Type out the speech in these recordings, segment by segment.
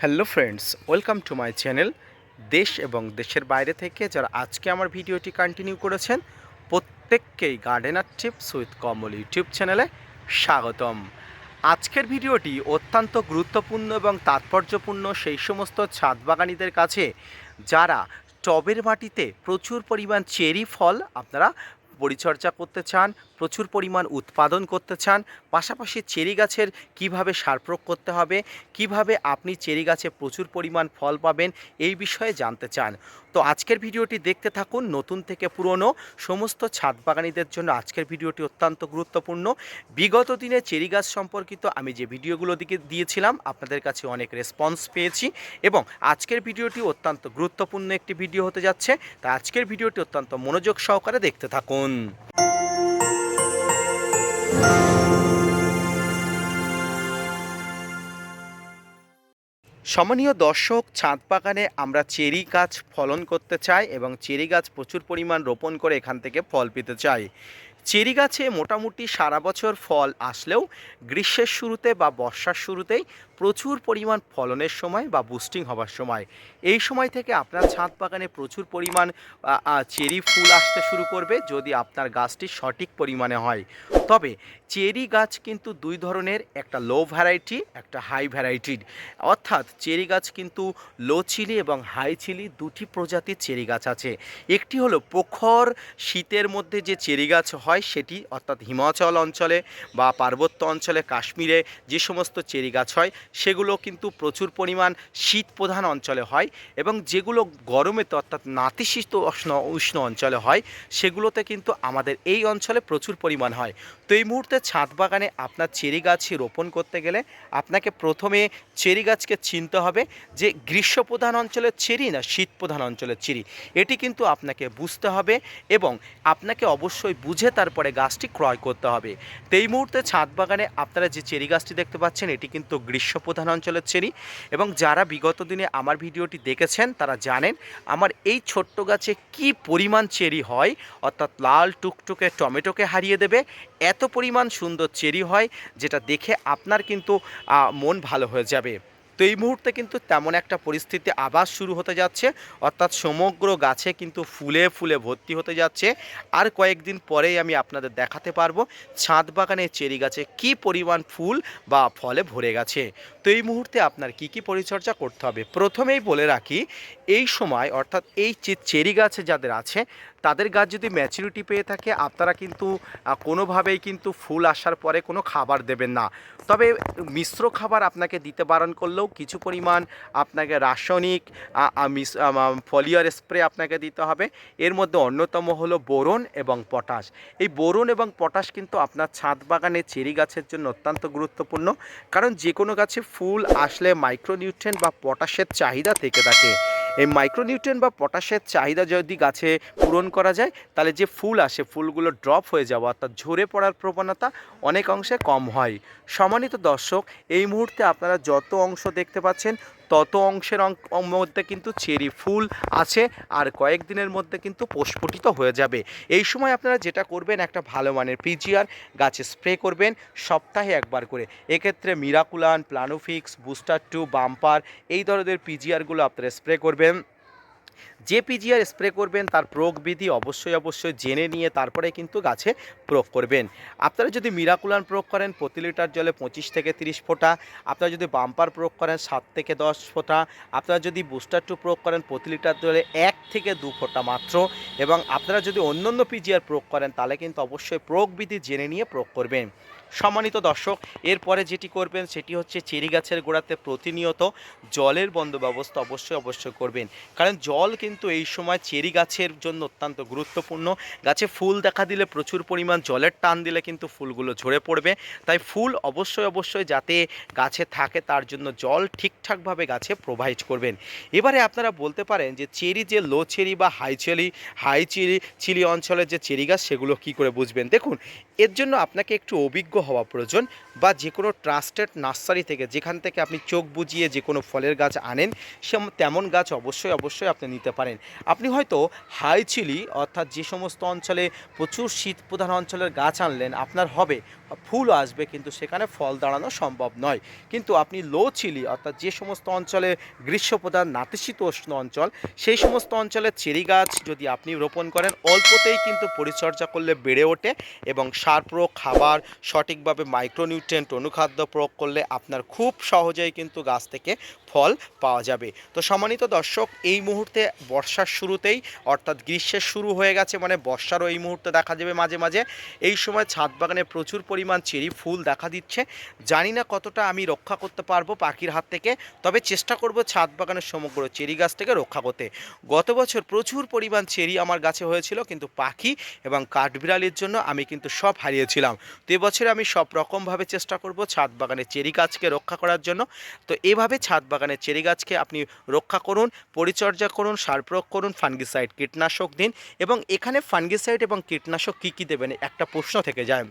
Hello friends, welcome to my channel দেশ এবং দেশের বাইরে থেকে যারা আজকে আমার ভিডিওটি কন্টিনিউ করেছেন, প্রত্যেককেই gardener tips with Kamal YouTube চ্যানেলে স্বাগতম। আজকের ভিডিওটি অত্যন্ত গুরুত্বপূর্ণ এবং তাৎপর্যপূর্ণ সেই সমস্ত ছাদ বাগানিদের কাছে, যারা টবের মাটিতে প্রচুর পরিমাণ চেরি ফল আপনারা পরিচর্যা করতে চান প্রচুর পরিমাণ উৎপাদন করতে চান, পাশাপাশি চেরি গাছের কীভাবে সার প্রয়োগ করতে হবে, কীভাবে আপনি চেরি গাছে প্রচুর পরিমাণ ফল পাবেন, এই বিষয়ে জানতে চান। তো আজকের ভিডিওটি দেখতে থাকুন নতুন থেকে পুরনো, সমস্ত ছাদ বাগানিদের জন্য আজকের ভিডিওটি অত্যন্ত গুরুত্বপূর্ণ। বিগত দিনে চেরি গাছ সম্পর্কিত আমি যে ভিডিওগুলো দিকে দিয়েছিলাম, আপনাদের কাছে অনেক রেসপন্স পেয়েছি এবং আজকের ভিডিওটি অত্যন্ত গুরুত্বপূর্ণ একটি ভিডিও হতে যাচ্ছে তা আজকের ভিডিওটি অত্যন্ত মনোযোগ সহকারে দেখতে থাকুন। সম্মানীয় দর্শক, ছাদ বাগানে আমরা চেরি গাছ ফলন করতে চাই এবং চেরি গাছ প্রচুর পরিমাণ রোপণ করে এখান থেকে ফল পেতে চাই। চেরি গাছে মোটামুটি সারা বছর ফল আসলেও গ্রীষ্মের শুরুতে বা বর্ষার শুরুতেই প্রচুর পরিমাণ ফলনের সময় বা বুস্টিং হবার সময়। এই সময় থেকে আপনার ছাদ বাগানে প্রচুর পরিমাণ চেরি ফুল আসতে শুরু করবে যদি আপনার গাছটি সঠিক পরিমাণে হয়। তবে চেরি গাছ কিন্তু দুই ধরনের, একটা লো ভ্যারাইটি একটা হাই ভ্যারাইটির অর্থাৎ চেরি গাছ কিন্তু লো চিলি এবং হাই চিলি দুটি প্রজাতির চেরি গাছ আছে। একটি হলো প্রখর শীতের মধ্যে যে চেরি গাছ হয় সেটি অর্থাৎ হিমাচল অঞ্চলে বা পার্বত্য অঞ্চলে, কাশ্মীরে যে সমস্ত চেরি গাছ হয়, সেগুলো কিন্তু প্রচুর পরিমাণ শীত প্রধান অঞ্চলে হয় এবং যেগুলো গরমেতে অর্থাৎ নাতিশীত উষ্ণ উষ্ণ অঞ্চলে হয়, সেগুলোতে কিন্তু আমাদের এই অঞ্চলে প্রচুর পরিমাণ হয়। তো এই মুহূর্তে ছাদ বাগানে আপনার চেরি গাছ রোপণ করতে গেলে আপনাকে প্রথমে চেরি গাছকে চিনতে হবে যে গ্রীষ্ম প্রধান অঞ্চলের চেরি না শীত প্রধান অঞ্চলের চেরি। এটি কিন্তু আপনাকে বুঝতে হবে এবং আপনাকে অবশ্যই বুঝে তারপরে গাছটি ক্রয় করতে হবে। তো এই মুহূর্তে ছাদ বাগানে আপনারা যে চেরি গাছটি দেখতে পাচ্ছেন, এটি কিন্তু গ্রীষ্ম প্রধান অঞ্চলের চেরি এবং যারা বিগত দিনে আমার ভিডিওটি দেখেছেন, তারা জানেন আমার এই ছোট্ট গাছে কি পরিমাণ চেরি হয়, অর্থাৎ লাল টুকটুকে টমেটোকে হারিয়ে দেবে এত পরিমাণ সুন্দর চেরি হয় যেটা দেখে আপনার কিন্তু মন ভালো হয়ে যাবে। তো এই মুহূর্তে কিন্তু তেমন একটা পরিস্থিতি আবার শুরু হতে যাচ্ছে। অর্থাৎ সমগ্র গাছে কিন্তু ফুলে ফুলে ভর্তি হতে যাচ্ছে। আর কয়েকদিন পরেই আমি আপনাদের দেখাতে পারব ছাদ বাগানে চেরি গাছে কি পরিমাণ ফুল বা ফলে ভরে গেছে। তো এই মুহূর্তে আপনার কি কি পরিচর্যা করতে হবে? প্রথমেই বলে রাখি, এই সময় অর্থাৎ এই চেরি গাছে যাদের আছে তাদের গাছ যদি ম্যাচুরিটি পেয়ে থাকে, আপনারা কিন্তু কোনোভাবেই কিন্তু ফুল আসার পরে কোনো খাবার দেবেন না। তবে মিশ্র খাবার আপনাকে দিতে বারণ করলেও কিছু পরিমাণ আপনাকে রাসায়নিক ফলিয়ার স্প্রে আপনাকে দিতে হবে। এর মধ্যে অন্যতম হলো বোরন এবং পটাশ। এই বোরন এবং পটাশ কিন্তু আপনার ছাদ বাগানে চেরি গাছের জন্য অত্যন্ত গুরুত্বপূর্ণ। কারণ যে কোনো গাছে ফুল আসলে মাইক্রোনিউট্রেন বা পটাশের চাহিদা থেকে থাকে। এই মাইক্রোনিউট্রেন বা পটাশের চাহিদা যদি গাছে পূরণ করা যায়, তাহলে যে ফুল আসে, ফুলগুলো ড্রপ হয়ে যাওয়া অর্থাৎ ঝরে পড়ার প্রবণতা অনেক অংশে কম হয়। সম্মানিত দর্শক, এই মুহূর্তে আপনারা যত অংশ দেখতে পাচ্ছেন তত অংশের মধ্যে কিন্তু চেরি ফুল আছে আর কয়েকদিনের মধ্যে কিন্তু প্রস্ফুটিত হয়ে যাবে। এই সময় আপনারা যেটা করবেন, একটা ভালো মানের পিজিআর গাছে স্প্রে করবেন সপ্তাহে একবার করে। এক্ষেত্রে Miraculan, Planofix, booster two, bumper এই ধরনের পিজিআরগুলো আপনারা স্প্রে করবেন। যে পিজিআর স্প্রে করবেন, তার প্রয়োগ বিধি অবশ্যই অবশ্যই জেনে নিয়ে তারপরে কিন্তু গাছে প্রয়োগ করবেন। আপনারা যদি মিরাকুলান প্রয়োগ করেন, প্রতি লিটার জলে পঁচিশ থেকে তিরিশ ফোঁটা। আপনারা যদি বাম্পার প্রয়োগ করেন, সাত থেকে দশ ফোঁটা। আপনারা যদি বুস্টার টু প্রয়োগ করেন, প্রতি লিটার জলে এক থেকে দু ফোঁটা মাত্র। এবং আপনারা যদি অন্য অন্য পিজিআর প্রয়োগ করেন, তাহলে কিন্তু অবশ্যই প্রয়োগ বিধি জেনে নিয়ে প্রয়োগ করবেন। সম্মানিত দর্শক, এরপরে যেটি করবেন, সেটি হচ্ছে চেরি গাছের গোড়াতে প্রতিনিয়ত জলের বন্দোবস্ত অবশ্যই অবশ্যই করবেন। কারণ জল কিন্তু এই সময় চেরি গাছের জন্য অত্যন্ত গুরুত্বপূর্ণ। গাছে ফুল দেখা দিলে প্রচুর পরিমাণ জলের টান দিলে কিন্তু ফুলগুলো ঝরে পড়বে। তাই ফুল অবশ্যই অবশ্যই যাতে গাছে থাকে তার জন্য জল ঠিকঠাকভাবে গাছে প্রোভাইড করবেন। এবারে আপনারা বলতে পারেন যে চেরি যে লো চেরি বা high cherry, high chill chill অঞ্চলের যে চেরি গাছ, সেগুলো কি করে বুঝবেন? দেখুন, এর জন্য আপনাকে একটু অভিজ্ঞ হওয়া প্রয়োজন বা যে কোনো ট্রাস্টেড নার্সারি থেকে, যেখান থেকে আপনি চোখ বুজিয়ে যে কোনো ফলের গাছ আনেন, সে তেমন গাছ অবশ্যই অবশ্যই আপনি নিতে পারেন। আপনি হয়তো হাই চিলি, অর্থাৎ যে সমস্ত অঞ্চলে প্রচুর শীত প্রধান অঞ্চলের গাছ আনলেন, আপনার হবে, ফুল আসবে, কিন্তু সেখানে ফল দাঁড়ানো সম্ভব নয়। কিন্তু আপনি লো চিলি, অর্থাৎ যে সমস্ত অঞ্চলে গ্রীষ্মপ্রধান নাতিশীতোষ্ণ অঞ্চল, সেই সমস্ত অঞ্চলে চেরি গাছ যদি আপনি রোপণ করেন, অল্পতেই কিন্তু পরিচর্যা করলে বেড়ে ওঠে এবং সার প্রয়োগ, খাবার সঠিকভাবে মাইক্রোনিউট্রেন্ট অনুখাদ্য প্রয়োগ করলে আপনার খুব সহজেই কিন্তু গাছ থেকে ফল পাওয়া যাবে। তো সম্মানিত দর্শক, এই মুহূর্তে বর্ষার শুরুতেই, অর্থাৎ গ্রীষ্মের শুরু হয়ে গেছে মানে বর্ষারও এই মুহূর্তে দেখা যাবে মাঝে মাঝে। এই সময় ছাদ বাগানে প্রচুর পরিমাণ চেরি, ফুল দেখা দিচ্ছে। জানি না কতটা আমি রক্ষা করতে পারব পাখির হাত থেকে, তবে চেষ্টা করব ছাদ বাগানের সমগ্র চেরি গাছ থেকে রক্ষা করতে। গত বছর প্রচুর পরিমাণ চেরি আমার গাছে হয়েছিল, কিন্তু পাখি এবং কাঠবিড়ালির জন্য আমি কিন্তু সব হারিয়েছিলাম। তো এবছরে আমি সব রকমভাবে চেষ্টা করব ছাদ বাগানের চেরি গাছকে রক্ষা করার জন্য। তো এভাবে ছাদ বাগানের চেরি গাছকে আপনি রক্ষা করুন, পরিচর্যা করুন সার প্রয়োগ করুন, ফাঙ্গিসাইড, কীটনাশক দিন এবং এখানে ফাঙ্গিসাইড এবং কীটনাশক কী কী দেবেন? একটা প্রশ্ন থেকে যায়।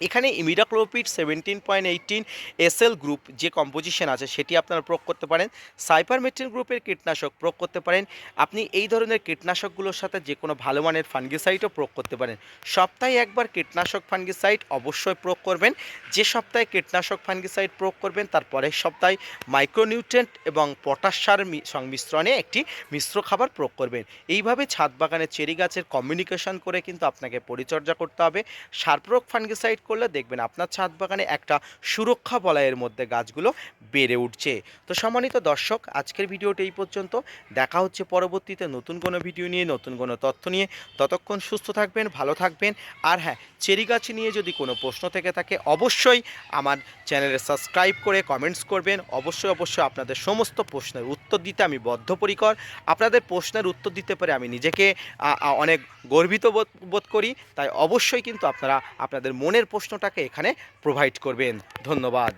এখানে imidacloprid seventeen point eighteen SL group যে কম্পোজিশন আছে সেটি আপনারা প্রয়োগ করতে পারেন। সাইপারমেট্রিন গ্রুপের কীটনাশক প্রয়োগ করতে পারেন। আপনি এই ধরনের কীটনাশকগুলোর সাথে যে কোনো ভালো মানের ফাঙ্গিসাইডও প্রয়োগ করতে পারেন। সপ্তাহে একবার কীটনাশক ফাঙ্গিসাইড অবশ্যই প্রয়োগ করবেন। যে সপ্তাহে কীটনাশক ফাঙ্গিসাইড প্রয়োগ করবেন, তার পরের সপ্তাহে মাইক্রোনিউট্রেন্ট এবং পটাশ সার সংমিশ্রণে একটি মিশ্র খাবার প্রয়োগ করবেন। এইভাবে ছাদ বাগানের চেরি গাছের কমিউনিকেশন করে কিন্তু আপনাকে পরিচর্যা করতে হবে। সার প্রয়োগ ফাঙ্গিসাইড করলে দেখবেন আপনার ছাদ বাগানে একটা সুরক্ষা বলয়ের মধ্যে গাছগুলো বেড়ে উঠছে। তো সম্মানিত দর্শক, আজকের ভিডিওটি এই পর্যন্ত। দেখা হচ্ছে পরবর্তীতে নতুন কোনো ভিডিও নিয়ে, নতুন কোনো তথ্য নিয়ে। ততক্ষণ সুস্থ থাকবেন, ভালো থাকবেন। আর হ্যাঁ চেরি গাছ নিয়ে যদি কোনো প্রশ্ন থেকে থাকে, অবশ্যই আমার চ্যানেলে সাবস্ক্রাইব করে কমেন্টস করবেন। অবশ্যই অবশ্যই আপনাদের সমস্ত প্রশ্নের উত্তর দিতে আমি বদ্ধপরিকর। আপনাদের প্রশ্নের উত্তর দিতে পারে আমি নিজেকে অনেক গর্বিত বোধ করি। তাই অবশ্যই কিন্তু আপনারা, আপনাদের মনের প্রশ্নটাকে এখানে প্রোভাইড করবেন। ধন্যবাদ।